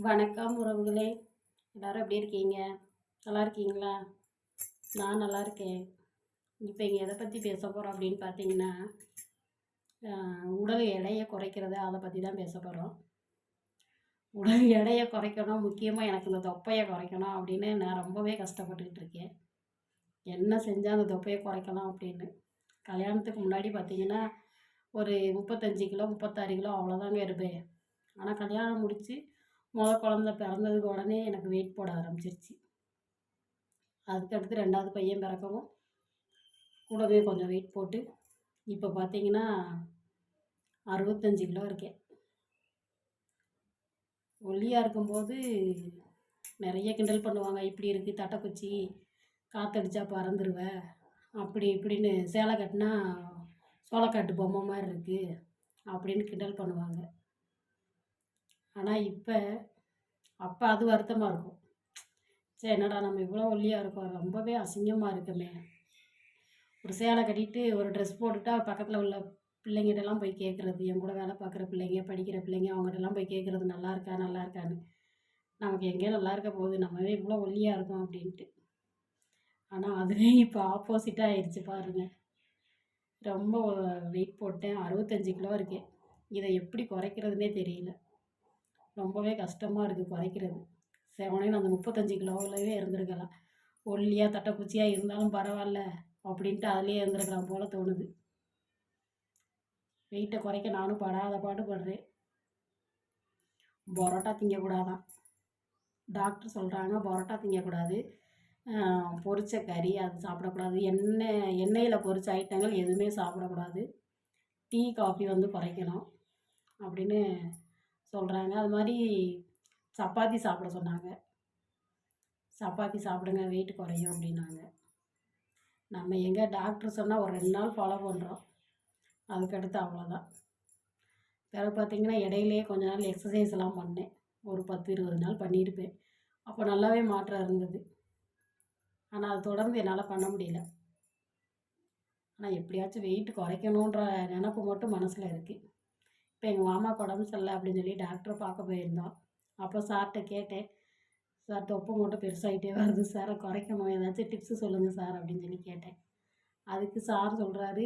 வணக்கம் உறவுகளே. எல்லோரும் எப்படி இருக்கீங்க? நல்லா இருக்கீங்களா? நான் நல்லா இருக்கேன். இப்போ இங்கே எதை பற்றி பேச போகிறோம் அப்படின்னு பார்த்தீங்கன்னா உடல் எடையை குறைக்கிறது அதை பற்றி தான் பேச போகிறோம் உடல் எடையை குறைக்கணும். முக்கியமாக எனக்கு இந்த தொப்பையை குறைக்கணும் அப்படின்னு நான் ரொம்பவே கஷ்டப்பட்டுக்கிட்டு இருக்கேன். என்ன செஞ்சால் அந்த தொப்பையை குறைக்கலாம் அப்படின்னு. கல்யாணத்துக்கு முன்னாடி பார்த்தீங்கன்னா ஒரு முப்பத்தஞ்சு கிலோ முப்பத்தாறு கிலோ அவ்வளோதாங்க இருப்பேன். ஆனால் கல்யாணம் முடித்து முதல் குழந்த பிறந்ததுக்கு உடனே எனக்கு வெயிட் போட ஆரம்பிச்சிருச்சு. அதுக்கடுத்து ரெண்டாவது பையன் பிறக்கவும் கூடவே கொஞ்சம் வெயிட் போட்டு இப்போ பார்த்தீங்கன்னா அறுபத்தஞ்சு கிலோ இருக்கேன். ஒல்லியாக இருக்கும்போது நிறைய கிண்டல் பண்ணுவாங்க இப்படி இருக்குது தட்டைக்குச்சி காற்றடிச்சா பறந்துடுவேன் அப்படி இப்படின்னு சேலை கட்டினா சோளக்காட்டு பொம்மை மாதிரி இருக்குது அப்படின்னு கிண்டல் பண்ணுவாங்க. ஆனால் இப்போ அப்போ அது வருத்தமாக இருக்கும். சரி என்னடா நம்ம இவ்வளோ ஒல்லியாக இருக்கோம். ரொம்பவே அசிங்கமாக இருக்குமே. ஒரு சேலை கட்டிட்டு ஒரு ட்ரெஸ் போட்டுட்டா பக்கத்தில் உள்ள பிள்ளைங்கிட்டலாம் போய் கேட்குறது என் கூட வேலை பார்க்குற பிள்ளைங்க படிக்கிற பிள்ளைங்க அவங்ககிட்டலாம் போய் கேட்குறது நல்லா இருக்கா? நல்லா இருக்கான்னு. நமக்கு எங்கேயோ நல்லா இருக்க போகுது. நம்மவே இவ்வளோ ஒல்லியாக இருக்கோம் அப்படின்ட்டு. ஆனால் அதுவே இப்போ ஆப்போசிட்டாக ஆயிடுச்சு பாருங்க. ரொம்ப வெயிட் போட்டேன். அறுபத்தஞ்சு கிலோ இருக்கேன். இதை எப்படி குறைக்கிறதுனே தெரியல. ரொம்பவே கஷ்டமாக இருக்குது குறைக்கிறது. செவனேன்னு அந்த முப்பத்தஞ்சு கிலோவிலவே இருந்திருக்கலாம். ஒல்லியாக தட்டைப்பூச்சியாக இருந்தாலும் பரவாயில்ல அப்படின்ட்டு அதுலேயே இருந்திருக்கலாம் போல தோணுது. வெயிட்டை குறைக்க நானும் படாத பாடு படுறேன். பரோட்டா திங்கக்கூடாதான். டாக்டர் சொல்கிறாங்க பரோட்டா திங்கக்கூடாது. ஆஹ், பொரிச்ச கறி அது சாப்பிடக்கூடாது. எண்ணெய் எண்ணெயில் பொரிச்ச ஐட்டங்கள் எதுவுமே சாப்பிடக்கூடாது. டீ காஃபி வந்து குறைக்கணும். அப்படின்னு சொல்கிறாங்க அது மாதிரி சப்பாத்தி சாப்பிட சொன்னாங்க. சப்பாத்தி சாப்பிடுங்க வெயிட் குறையும் அப்படின்னாங்க. நம்ம எங்கே டாக்டர் சொன்னால் ஒரு ரெண்டு நாள் ஃபாலோ பண்ணுறோம் அதுக்கடுத்து அவ்வளோதான் பிறகு பார்த்திங்கன்னா இடையிலேயே கொஞ்ச நாள் எக்ஸசைஸ்லாம் பண்ணேன். ஒரு பத்து இருபது நாள் பண்ணியிருப்பேன். அப்போ நல்லாவே மாற்றம் இருந்தது. ஆனால் அது தொடர்ந்து என்னால் பண்ண முடியல. ஆனால் எப்படியாச்சும் வெயிட் குறைக்கணுன்ற நினப்பு மட்டும் மனசில் இருக்குது இப்போ எங்கள் மாமாவுக்கு உடம்பு சரியில்லை அப்படின்னு சொல்லி டாக்டரை பார்க்க போயிருந்தோம். அப்போ சார்கிட்ட கேட்டேன் சார் தொப்பை மட்டும் பெருசாகிட்டே வருது சார் குறைக்கணும். ஏதாச்சும் டிப்ஸு சொல்லுங்கள் சார் அப்படின்னு சொல்லி கேட்டேன். அதுக்கு சார் சொல்கிறாரு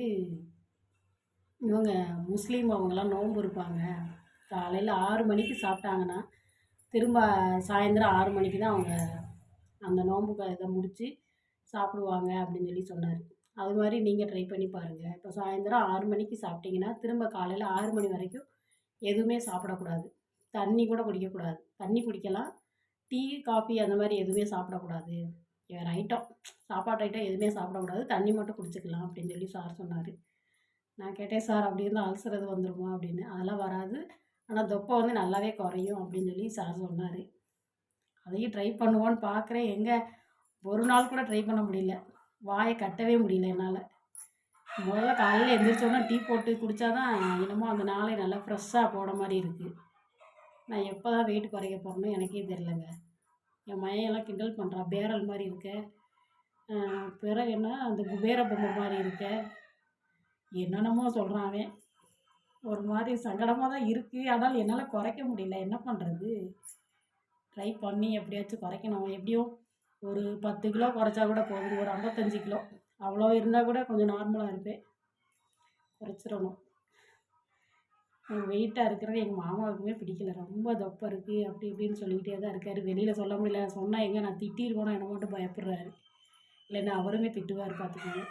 இவங்க முஸ்லீம் அவங்கெல்லாம் நோன்பு இருப்பாங்க. காலையில் ஆறு மணிக்கு சாப்பிட்டாங்கன்னா திரும்ப சாயந்தரம் ஆறு மணிக்கு தான் அவங்க அந்த நோன்பு இதை முடித்து சாப்பிடுவாங்க அப்படின்னு சொல்லி சொன்னார். அது மாதிரி நீங்கள் ட்ரை பண்ணி பாருங்கள் இப்போ சாயந்தரம் ஆறு மணிக்கு சாப்பிட்டீங்கன்னா திரும்ப காலையில் ஆறு மணி வரைக்கும் எதுவுமே சாப்பிடக்கூடாது. தண்ணி கூட குடிக்கக்கூடாது. தண்ணி குடிக்கலாம். டீ காஃபி அந்த மாதிரி எதுவுமே சாப்பிடக்கூடாது. வேறு ஐட்டம் சாப்பாட்டு ஐட்டம் எதுவுமே சாப்பிடக்கூடாது. தண்ணி மட்டும் குடிச்சிக்கலாம் அப்படின்னு சொல்லி சார் சொன்னார். நான் கேட்டேன் சார் அப்படி இருந்தால் அல்சர் வந்துடுமா அப்படின்னு. அதெல்லாம் வராது. ஆனால் தொப்பை வந்து நல்லாவே குறையும் அப்படின்னு சொல்லி சார் சொன்னார். அதையும் ட்ரை பண்ணுவோன்னு பார்க்குறேன் எங்கே? ஒரு நாள் கூட ட்ரை பண்ண முடியல. வாயை கட்டவே முடியல என்னால். முதல்ல காலையில் எழுந்திரிச்சோன்னா டீ போட்டு குடித்தா தான் என்னமோ அந்த நாளை நல்லா ஃப்ரெஷ்ஷாக போட மாதிரி இருக்குது நான் எப்போ தான் வெயிட் குறைக்க போகிறேன்னு எனக்கே தெரிலங்க என் மையெல்லாம் கிண்டல் பண்ணுறான் பேரல் மாதிரி இருக்க. பிறகு என்ன அந்த குபேர பொம்மை மாதிரி இருக்க. என்னென்னமோ சொல்கிறான் அவன். ஒரு மாதிரி சங்கடமாக தான் இருக்குது ஆனால் என்னால் குறைக்க முடியல. என்ன பண்ணுறது ட்ரை பண்ணி எப்படியாச்சும் குறைக்கணும். எப்படியும் ஒரு பத்து கிலோ குறைச்சா கூட போதும். ஒரு ஐம்பத்தஞ்சு கிலோ. அவ்வளோ இருந்தால் கூட கொஞ்சம் நார்மலாக இருப்பேன். குறைச்சிடணும். வெயிட்டாக இருக்கிறது எங்கள் மாமாவுக்குமே பிடிக்கல. ரொம்ப தொப்பை இருக்குது அப்படி இப்படின்னு சொல்லிக்கிட்டே தான் இருக்காரு. வெளியில் சொல்ல முடியல. சொன்னால் எங்கே நான் திட்டிருக்கோனா என்ன மட்டும் பயப்படுறாரு. இல்லைன்னா அவருமே திட்டுவார் பார்த்துக்கோங்க.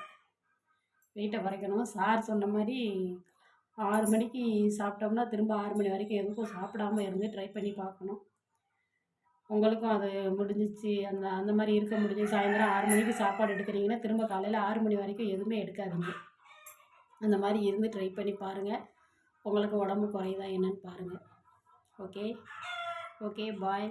வெயிட்டை குறைக்கணும். சார் சொன்ன மாதிரி ஆறு மணிக்கு சாப்பிட்டோம்னா திரும்ப ஆறு மணி வரைக்கும் எதுக்கும் சாப்பிடாம இருந்து ட்ரை பண்ணி பார்க்கணும். உங்களுக்கும் அது முடிஞ்சிச்சு. அந்த அந்த மாதிரி இருக்க முடிஞ்சு சாயந்தரம் ஆறு மணிக்கு சாப்பாடு எடுக்கிறீங்கன்னா திரும்ப காலையில் ஆறு மணி வரைக்கும் எதுவுமே எடுக்காதீங்க. அந்த மாதிரி இருந்து ட்ரை பண்ணி பாருங்கள் உங்களுக்கு உடம்பு குறையுதா என்னன்னு பாருங்கள் ஓகே ஓகே பாய்